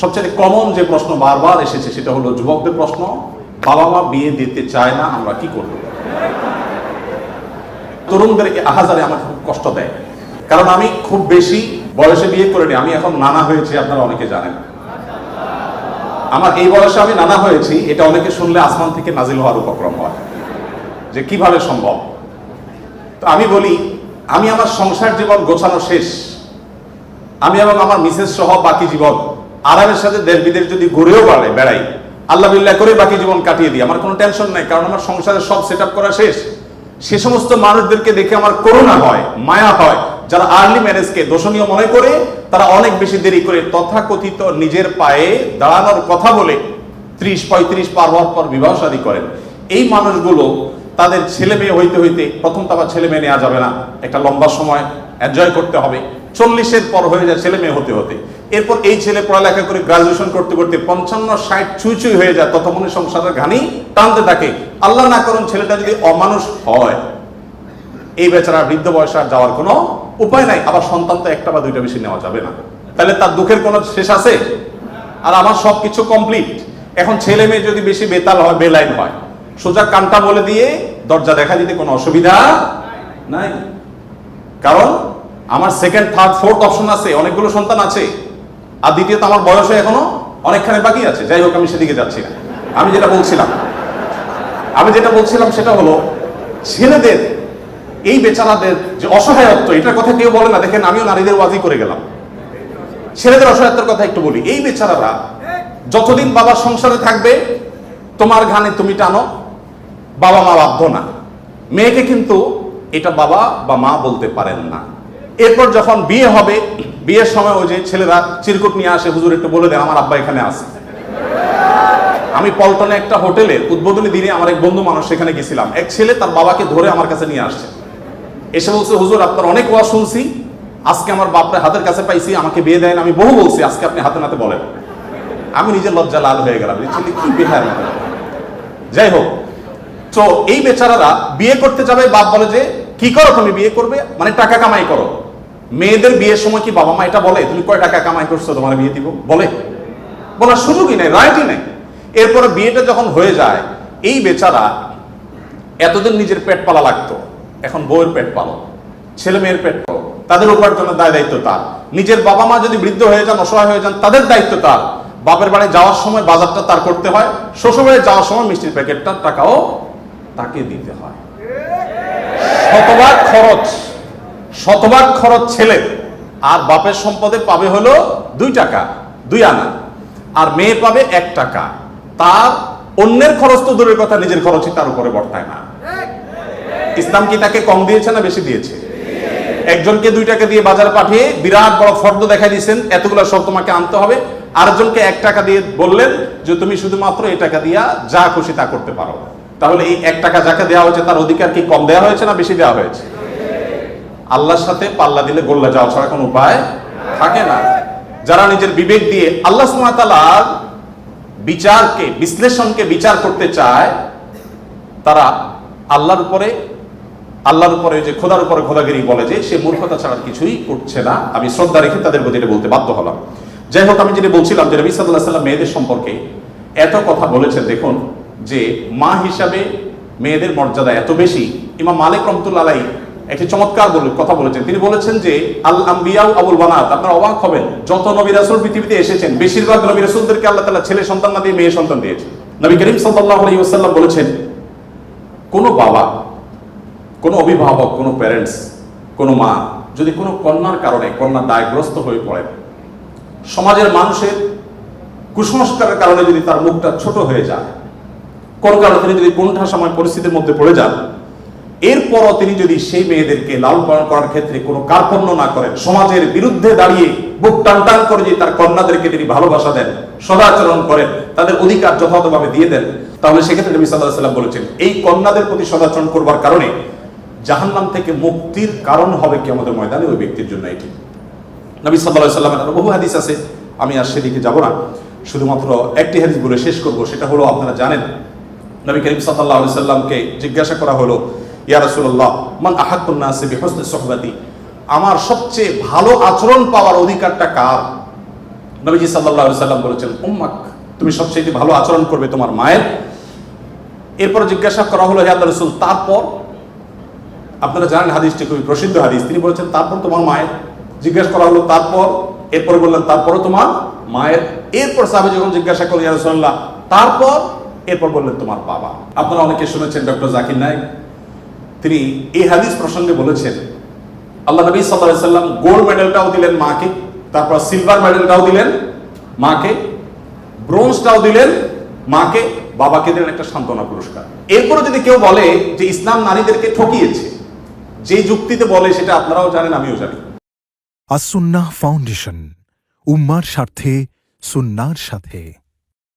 সবচেয়ে কমন যে প্রশ্ন বারবার এসেছে, সেটা হলো যুবকদের প্রশ্ন বাবা মা বিয়ে দিতে চায় না, আমরা কি করব? তরুণদেরকে আহাজারে আমার খুব কষ্ট দেয়। কারণ আমি খুব বেশি বয়সে বিয়ে করিনি, আমি এখন নানা হয়েছি, আপনারা অনেকে জানেন। আমার এই বয়সে আমি নানা হয়েছি, এটা অনেকে শুনলে আসমান থেকে নাজিল হওয়ার উপক্রম হয়। যে কীভাবে সম্ভব? তো আমি বলি, আমি আমার সংসার জীবন গোছানো শেষ। আমি এবং আমার মিসেস সহ বাকি জীবন আরামের সাথে দেশ বিদেশ যদি ঘুরেও বাড়ে বেড়াই, আল্লাহ বিল্লাহ করে বাকি জীবন কাটিয়ে দিই, আমার কোনো টেনশন নাই, কারণ আমার সংসারের সব সেট করা শেষ। সে সমস্ত মানুষদেরকে দেখে আমার করুণা হয়, মায়া হয়, যারা আর্লি ম্যারেজকে দোষণীয় মনে করে, তারা অনেক বেশি দেরি করে তথাকথিত নিজের পায়ে দাঁড়ানোর কথা বলে ত্রিশ, পঁয়ত্রিশ পার হওয়ার পর বিবাহ শাদী করেন। এই মানুষগুলো তাদের ছেলে মেয়ে হইতে হইতে, প্রথম তো আবার ছেলে মেয়ে নেওয়া যাবে না, একটা লম্বা সময় এনজয় করতে হবে। চল্লিশের পর হয়ে যায় ছেলে মেয়ে হতে হতে। এরপর এই ছেলে পড়ালেখা করে গ্রাজুয়েশন করতে করতে পঞ্চান্ন, ষাট ছুঁই ছুঁই হয়ে যায়, ততক্ষণে সংসারের ঘানি টানতে থাকে। আল্লাহ না করুন ছেলেটা যদি অমানুষ হয়, এই বেচারা বৃদ্ধ বয়সে আর যাওয়ার কোনো উপায় নাই, আবার সন্তান তো একটা বা দুইটা বেশি নেওয়া যাবে না। তাহলে তার দুঃখের কোনো শেষ আছে? আর আমার সব কিছু কমপ্লিট এখন ছেলে মেয়ে যদি বেশি বেতাল হয়, বেলাইন হয়, সোজা কানটা বলে দিয়ে দরজা দেখা দিতে কোনো অসুবিধা নাই। কারণ আমার সেকেন্ড থার্ড ফোর্থ অপশন আছে, অনেকগুলো সন্তান আছে। আর দ্বিতীয়ত আমার বয়সে এখনও অনেকখানি বাকি আছে। যাই হোক, আমি সেদিকে যাচ্ছি না। আমি যেটা বলছিলাম, আমি যেটা বলছিলাম সেটা হলো, ছেলেদের, এই বেচারাদের যে অসহায়ত্ব, এটার কথা কেউ বলে না। দেখেন, আমিও নারীদের ওয়াজি করে গেলাম। ছেলেদের অসহায়ত্বের কথা একটু বলি। এই বেচারারা যতদিন বাবা সংসারে থাকবে, তোমার ঘানে তুমি টানো, বাবা মা বাধ্য না। মেয়েকে কিন্তু এটা বাবা বা মা বলতে পারেন না। এরপর যখন বিয়ে হবে, বিয়ের সময় ওই যে ছেলেরা চিরকুট নিয়ে আসে, হুজুর, একটু বলে দেন, আমার আব্বা এখানে আছে। আমি পল্টনে একটা হোটেলের উদ্বোধনী দিনে আমার এক বন্ধু মানুষ সেখানে গেছিলাম। এক ছেলে তার বাবাকে ধরে আমার কাছে নিয়ে আসছে। এসে বলছে, হুজুর, আপনার অনেক ওয়াজ শুনছি। আজকে আমার বাপরে হাতের কাছে পাইছি, আমাকে বিয়ে দেন, আমি বহু বলছি, আজকে আপনি হাতে নাতে বলেন। আমি নিজের লজ্জা লাল হয়ে গেলাম। ছেলে, কি বেহার যাই হোক, তো এই বেচারারা বিয়ে করতে যাবে, বাপ বলে যে, কি করো তুমি, বিয়ে করবে? মানে টাকা কামাই করো। মেয়েদের বিয়ের সময় কি বাবা মা এটা বলে? তুমি কয় টাকা কামাই করছ? তোমার বিয়ে দিব? বলে। বলার সুযোগই নেই রাইটই নেই। এরপরে বিয়েটা যখন হয়ে যায়, এই বেচারা এতদিন নিজের পেট পালা লাগতো। এখন বউয়ের পেট পালো, ছেলে মেয়ের পেট পালো। তাদের উপার্জনের দায় দায়িত্ব তার। নিজের বাবা মা যদি বৃদ্ধ হয়ে যান, অসহায় হয়ে যান, তাদের দায়িত্ব তার। বাপের বাড়ি যাওয়ার সময় বাজারটা তার করতে হয়, শ্বশুরবাড়ি যাওয়ার সময় মিষ্টির প্যাকেটটার টাকাও তাকে দিতে হয়। শতভাগ খরচ। শতভাগ খরচ ছেলে। আর বাপের সম্পদে পাবে হলো দুই টাকা, দুই আনা। আর মেয়ে পাবে এক টাকা। তার অন্যের খরচ তো দূরের কথা, নিজের খরচই তার উপরে বর্তায় না। ইসলাম কি তাকে কম দিয়েছে না বেশি দিয়েছে? একজনকে দুই টাকা দিয়ে বাজার পাঠিয়ে বিরাট বড় ফর্দ দেখা দিয়েছেন, এতগুলো সব তোমাকে আনতে হবে। আরেকজনকে এক টাকা দিয়ে বললেন যে, তুমি শুধুমাত্র এই টাকা দিয়া যা খুশি তা করতে পারো। তাহলে এই এক টাকা যাকে দেওয়া হয়েছে, তার অধিকার কি কম দেওয়া হয়েছে না বেশি দেওয়া হয়েছে? আল্লাহর সাথে পাল্লা দিলে গোল্লা যাওয়া ছাড়া কোনো উপায় থাকে না। যারা নিজের বিবেক দিয়ে আল্লাহ সুমাতালার বিচারকে, বিশ্লেষণকে বিচার করতে চায়, তারা আল্লাহর উপরে আল্লাহর উপরে যে খোদার উপরে খোদাগিরি বলে যে সে মূর্খতা ছাড়া কিছুই করছে না। আমি শ্রদ্ধা রেখে তাদের প্রতি এটা বলতে বাধ্য হলাম। যাই হোক, আমি যেটা বলছিলাম যে রবি সাল্লাহ সাল্লাম মেয়েদের সম্পর্কে এত কথা বলেছেন, দেখুন, যে মা হিসাবে মেয়েদের মর্যাদা এত বেশি। ইমাম মালিক রহমতুল্লাহ একটি চমৎকার বলে কথা বলেছেন। তিনি বলেছেন যে, আল আম্বিয়াউ আবুল বানাত, আপনারা অবাক হবেন, যত নবী রাসূল পৃথিবীতে এসেছেন, বেশিরভাগ নবী রাসূলদেরকে আল্লাহ তালা ছেলে সন্তান না দিয়ে মেয়ে সন্তান দিয়েছেন। নবী করিম সাল্লাল্লাহু আলাইহি ওয়াসাল্লাম বলেছেন, কোনো বাবা, কোনো অভিভাবক, কোনো প্যারেন্টস কোনো মা, যদি কোনো কন্যার কারণে কন্যা দায়গ্রস্ত হয়ে পড়ে, সমাজের মানুষের কুসংস্কারের কারণে যদি তার মুখটা ছোট হয়ে যায়, কোন কারণে তিনি যদি কোনটা সময় পরিস্থিতির মধ্যে পড়ে যান এরপরও তিনি যদি সেই মেয়েদেরকে লালন পালন করার ক্ষেত্রে কোনো কার্পণ্য না করেন, সমাজের বিরুদ্ধে দাঁড়িয়ে বুক টান টান করে যে তার কন্যাদেরকে তিনি ভালোবাসা দেন, সদাচরণ করেন, তাদের অধিকার যথাযথভাবে দিয়ে দেন, তাহলে সেক্ষেত্রে নবী সাল্লাহ সাল্লাম বলেছেন, এই কন্যাদের প্রতি সদাচরণ করবার কারণে জাহান্নাম থেকে মুক্তির কারণ হবে কি আমাদের ময়দানে ওই ব্যক্তির জন্য এটি। নবী সাল্লাহ সাল্লামের আরও বহু হাদিস আছে, আমি আর সেদিকে যাব না, শুধুমাত্র একটি হাদিস বলে শেষ করব, সেটা হলো আপনারা জানেন, নবী করিম সাল্লাহ সাল্লামকে জিজ্ঞাসা করা হলো ইয়া রাসূলুল্লাহ, মান বিহুসনি সুহবাতি। আমার সবচেয়ে ভালো আচরণ পাওয়ার অধিকারটা কার? নবীজি সাল্লাহ সাল্লাম বলেছেন, উম্মাক, তুমি সবচেয়ে ভালো আচরণ করবে তোমার মায়ের। এরপর জিজ্ঞাসা করা হলো, হে রসুল, তারপর? আপনারা জানেন হাদিসটি খুবই প্রসিদ্ধ হাদিস। তিনি বলেছেন, তারপর তোমার মায়ের। জিজ্ঞাসা করা হলো, তারপর? এরপর বললেন তারপরে তোমার মায়ের। এরপর সাহেব যখন জিজ্ঞাসা করলেন, ইয়া তারপর? এরপর বললেন, তোমার বাবা। আপনারা অনেকে শুনেছেন ডক্টর জাকির নায়েক তিনি এই হাদিস প্রসঙ্গে বলেছেন, আল্লাহ নবী আলাইহি সাল্লাম গোল্ড মেডেলটাও দিলেন মাকে, তারপর সিলভার মেডেলটাও দিলেন মাকে ব্রোঞ্জটাও দিলেন মাকে, বাবাকে দিলেন একটা সান্ত্বনা পুরস্কার। এরপরে যদি কেউ বলে যে ইসলাম নারীদেরকে ঠকিয়েছে যে যুক্তিতে বলে সেটা আপনারাও জানেন, আমিও জানি। আসুন্নাহ ফাউন্ডেশন, উম্মার স্বার্থে, সুন্নার সাথে।